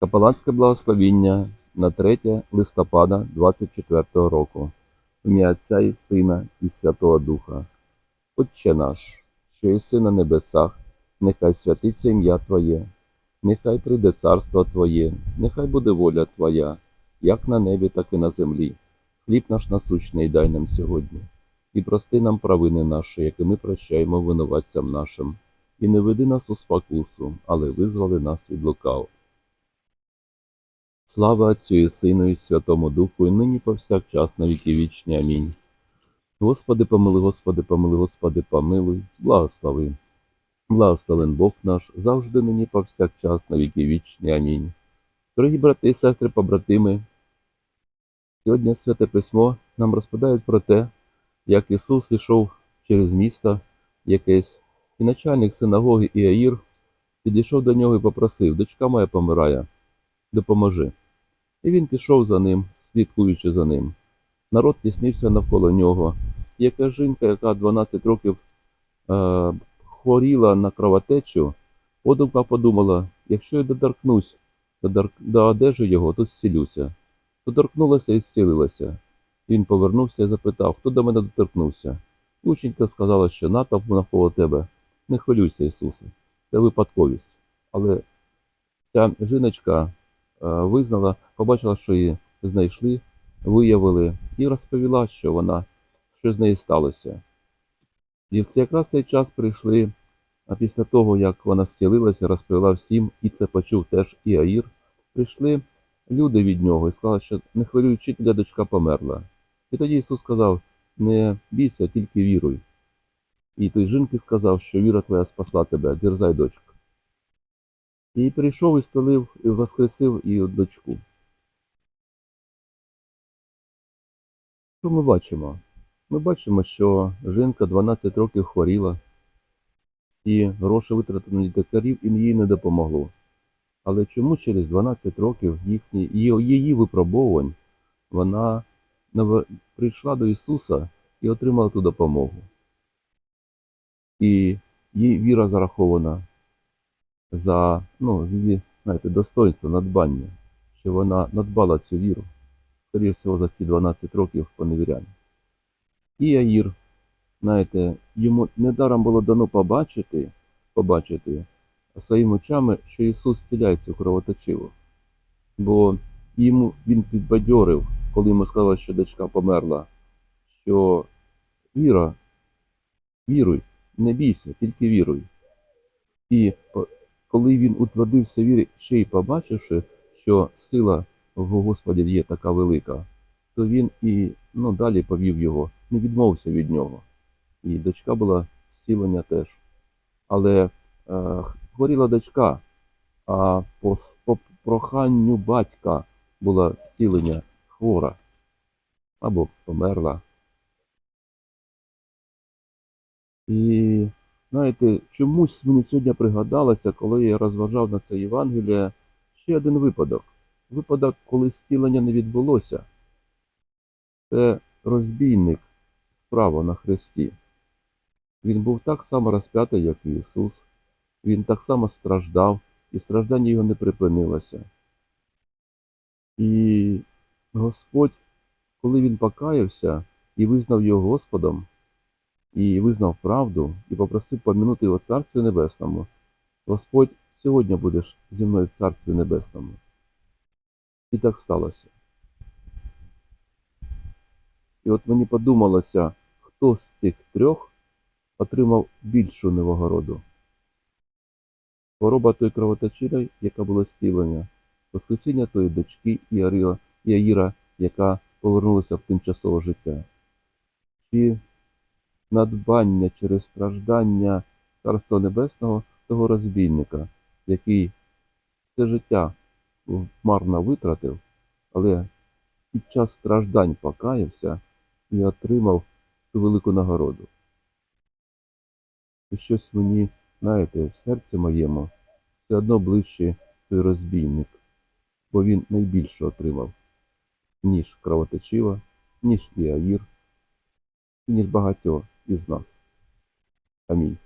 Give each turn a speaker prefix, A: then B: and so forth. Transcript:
A: Капеланське благословіння на 3 листопада 24 року. Ім'я Отця і Сина і Святого Духа. Отче наш, що єси на небесах, нехай святиться ім'я Твоє, нехай прийде царство Твоє, нехай буде воля Твоя, як на небі, так і на землі. Хліб наш насущний дай нам сьогодні, і прости нам провини наші, які ми прощаємо винуватцям нашим, і не веди нас у спокусу, але визволи нас від лукав. Слава Отцю і Сину і Святому Духу, і нині повсякчас на віки вічні. Амінь. Господи, помилуй, Господи, помилуй, Господи, помилуй, благослови. Благословен Бог наш, завжди нині повсякчас на віки вічні. Амінь. Дорогі брати і сестри, побратими, сьогодні Святе Письмо нам розповідають про те, як Ісус йшов через місто якесь, і начальник синагоги Іаїр підійшов до нього і попросив, дочка моя помирає, допоможи. І він пішов за ним, слідкуючи за ним. Народ тіснився навколо нього. Яка жінка, яка 12 років е, хворіла на кровотечу, подумка подумала, якщо я доторкнусь до, до одежі його, то зцілюся. Доторкнулася і зцілилася. Він повернувся і запитав, хто до мене доторкнувся. Ученька сказала, що натовп навколо тебе. Не хвилюйся, Ісусе, це випадковість. Але ця жіночка визнала, побачила, що її знайшли, виявили, і розповіла, що вона, що з нею сталося. І в цей якраз цей час прийшли, а після того, як вона зцілилася, розповіла всім, і це почув теж і Аїр, прийшли люди від нього і сказали, що не хвилюй вчителя, дочка померла. І тоді Ісус сказав: не бійся, тільки віруй. І той жінки сказав, що віра твоя спасла тебе, дерзай, дочка. І прийшов і зцілив, і воскресив і дочку. Що ми бачимо? Ми бачимо, що жінка 12 років хворіла, і гроші витратили на лікарів, і їй не допомогло. Але чому через 12 років їхні, її, її випробовувань вона прийшла до Ісуса і отримала ту допомогу? І їй віра зарахована за ну, її, знаєте, достоинство, надбання, що вона надбала цю віру, скоріше всього, за ці 12 років поневіряння. І Аїр, знаєте, йому недаром було дано побачити, побачити своїми очами, що Ісус зціляє цю кровоточиву. Бо йому він підбадьорив, коли йому сказали, що дочка померла, що віра, віруй, не бійся, тільки віруй. І коли він утвердився вірі, ще й побачивши, що сила в Господі є така велика, то він і ну, далі повів його, не відмовився від нього. І дочка була зцілення теж. Але е, хворіла дочка, а по, по проханню батька була зцілення хвора або померла. І знаєте, чомусь мені сьогодні пригадалося, коли я розважав на це Євангеліє, ще один випадок. Випадок, коли зцілення не відбулося. Це розбійник справа на хресті. Він був так само розп'ятий, як і Ісус. Він так само страждав, і страждання його не припинилося. І Господь, коли він покаявся і визнав його Господом, і визнав правду, і попросив помінути його Царстві Небесному, Господь сьогодні будеш зі мною в Царстві Небесному. І так сталося. І от мені подумалося, хто з цих трьох отримав більшу невогороду. Хвороба той кровоточили, яка була зцілення, воскресіння тої дочки Іарила, Іаїра, яка повернулася в тимчасове життя. Чи надбання через страждання Царства Небесного того розбійника, який все життя марно витратив, але під час страждань покаявся і отримав ту велику нагороду. І щось мені, знаєте, в серці моєму все одно ближче той розбійник, бо він найбільше отримав, ніж кровоточива, ніж Іаїр, ніж багатьох із нас. Амінь.